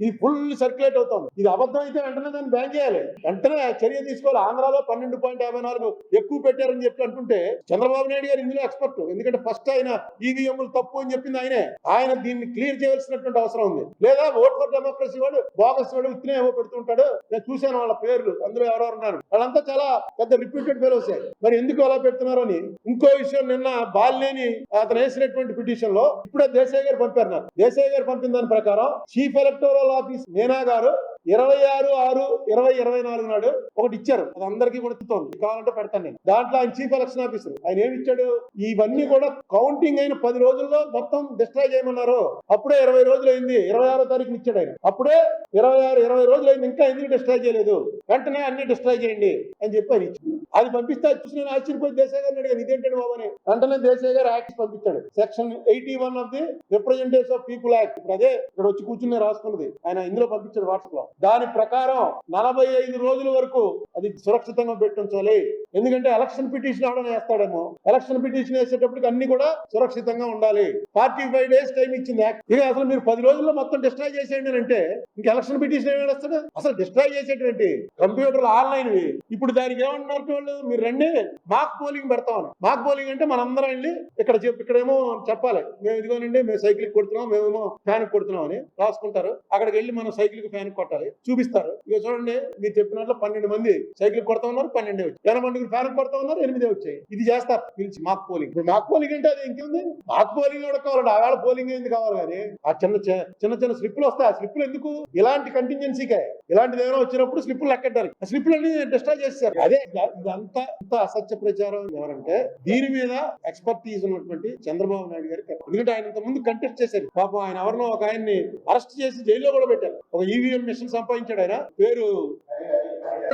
ఇది full circulate అవుతుంది. ఇది అబద్ధం అయితే వెంటనే దాన్ని బ్యాన్ చేయాలి. వెంటనే చర్య తీసుకోవాలి. ఆంధ్రాలో పన్నెండు పాయింట్ యాభై నాలుగు ఎక్కువ పెట్టారని చెప్పి అంటుంటే చంద్రబాబు నాయుడు గారు ఇందులో ఎక్స్పర్ట్ ఎందుకంటే ఫస్ట్ ఆయన ఈవీఎంలు తప్పు అని చెప్పింది ఆయనే. ఆయన దీన్ని క్లియర్ చేయవలసినటువంటి అవసరం ఉంది. లేదా ఓట్ ఫర్ డెమోక్రసీ వాడు బోగస్ వాడు ఇతనే ఏమో పెడుతుంటాడు. నేను చూశాను వాళ్ళ పేర్లు. అందులో ఎవరెవరు ఉన్నారు. వాళ్ళంతా చాలా పెద్ద రిప్యూటెడ్ ఫెలోసే మరి ఎందుకు అలా పెడుతున్నారు అని? ఇంకో విషయం నిన్న బాలినేని అతను వేసినటువంటి పిటిషన్లో ఇప్పుడే దేశాయ్ గారు పంపారు నాకు. దేశాయ్ గారు పంపిన దాని ప్రకారం చీఫ్ ఎలక్టోరల్ ఆఫీస్ మీనా గారు? ఇరవై ఆరు ఆరు ఇరవై ఇరవై నాలుగు నాడు ఒకటి ఇచ్చారు. అది అందరికీ కూడా ఎత్తుతోంది కావాలంటే పెడతాను నేను. దాంట్లో ఆయన చీఫ్ ఎలక్షన్ ఆఫీసర్ ఆయన ఏమి ఇచ్చాడు? ఇవన్నీ కూడా కౌంటింగ్ అయిన పది రోజుల్లో మొత్తం డిస్ట్రాయ్ చేయమన్నారు. అప్పుడే ఇరవై రోజులు అయింది ఇరవై ఆరో తారీఖున ఇచ్చాడు ఆయన. అప్పుడే ఇరవై ఆరు ఇరవై రోజులు అయింది ఇంకా ఎందుకు డిస్ట్రాయ్ చేయలేదు? వెంటనే అన్ని డిస్ట్రాయ్ చేయండి అని చెప్పి ఆయన అది పంపిస్తే చూసి నేను ఆశ్చర్యపోయి దేశాయ్ గారిని అడిగాను ఇదేంటండి బాబు అని. వెంటనే దేశాయ్ గారు యాక్ట్ పంపించాడు. Section eighty one of the representation of people act. ఇప్పుడు అదే ఇక్కడ వచ్చి కూర్చుని రాసుకున్నది. ఆయన ఇందులో పంపించాడు వాట్సాప్లో దాని ప్రకారం నలభై ఐదు రోజుల వరకు అది సురక్షితంగా పెట్టించాలి. ఎందుకంటే ఎలక్షన్ పిటిషన్ ఎవడన్నా వేస్తాడేమో. ఎలక్షన్ పిటిషన్ వేసేటప్పటికి అన్ని కూడా సురక్షితంగా ఉండాలి. ఫార్టీ ఫైవ్ డేస్ టైం ఇచ్చింది. యాక్ట్ ఇక అసలు మీరు పది రోజుల్లో మొత్తం డిస్ట్రాయ్ చేసేయండి అంటే ఇంక ఎలక్షన్ పిటిషన్ ఏం వస్తాడు? అసలు డిస్ట్రాయ్ చేసేటువంటి కంప్యూటర్లు ఆన్లైన్ ఇప్పుడు దానికి ఏమంటున్నారు వాళ్ళు మీరు రండి మాక్ పోలింగ్ పెడతామని. మాక్ పోలింగ్ అంటే మనందరం వెళ్ళి ఇక్కడ చెప్పి ఇక్కడేమో చెప్పాలి. మేము ఇదిగోనండి మేము సైకిల్ కొడుతున్నాం మేమేమో ఫ్యాన్ కొడుతున్నాం అని రాసుకుంటారు. అక్కడికి వెళ్ళి మనం సైకిల్కి ఫ్యాన్ కొట్టాలి. చూపిస్తారు. ఇక చూడండి మీరు చెప్పినట్లు పన్నెండు మంది సైకిల్ కొడతా ఉన్నారు పన్నెండు వచ్చాయి. ఎనభై ఫ్యాన్ కొడతా ఉన్నారు ఎనిమిదే వచ్చాయి. ఇది చేస్తారు పిలిచి మాక్ పోలింగ్. ఇప్పుడు మాక్ పోలింగ్ అంటే అది ఇంకేంది మాక్ పోలింగ్ కూడా కావాలండి. ఆవేళ పోలింగ్ ఏంది కావాలి కానీ ఆ చిన్న చిన్న చిన్న స్లిప్లు వస్తాయి. ఆ స్లిప్లు ఎందుకు? ఇలాంటి కంటింజెన్సీకే ఇలాంటిది ఏమైనా వచ్చినప్పుడు స్లిప్లు లెక్కెట్టారు. ఆ స్లిప్లు అన్ని డిస్ట్రాయ్ చేస్తారు అదే ఇదంతా ఇంత అసత్య ప్రచారం ఎవరంటే దీని మీద ఎక్స్పర్టీస్ ఉన్నటువంటి చంద్రబాబు నాయుడు గారికి ఎందుకంటే ఆయన ఇంత ముందు కంటెస్ట్ చేశారు. పాపం ఆయన ఎవరినో ఒక ఆయన్ని అరెస్ట్ చేసి జైల్లో కూడా పెట్టారు. ఒక ఈవీఎం మిషన్ సంపాదించాడు ఆయన. పేరు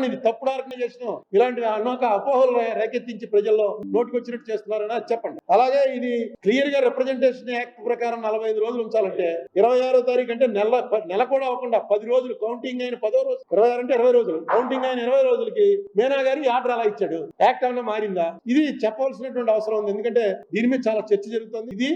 ఇది తప్పుడు ఆర్గనైజేషన్ ఇలాంటి అపోహలు రేకెత్తించి ప్రజల్లో నోటికి వచ్చినట్టు చేస్తున్నారని చెప్పండి. అలాగే ఇది క్లియర్గా రిప్రజెంటేషన్ యాక్ట్ ప్రకారం నలభై ఐదు రోజులు ఉంచాలంటే ఇరవై ఆరో తారీఖు అంటే నెల నెల కూడా అవ్వకుండా పది రోజులు కౌంటింగ్ అయిన పదో రోజు ఇరవై ఆరు అంటే ఇరవై రోజులు కౌంటింగ్ అయిన ఇరవై రోజులకి మీనా గారి ఆర్డర్ అలా ఇచ్చాడు. యాక్ట్ ఏమైనా మారిందా? ఇది చెప్పవలసినటువంటి అవసరం ఉంది. ఎందుకంటే దీని మీద చాలా చర్చ జరుగుతుంది. ఇది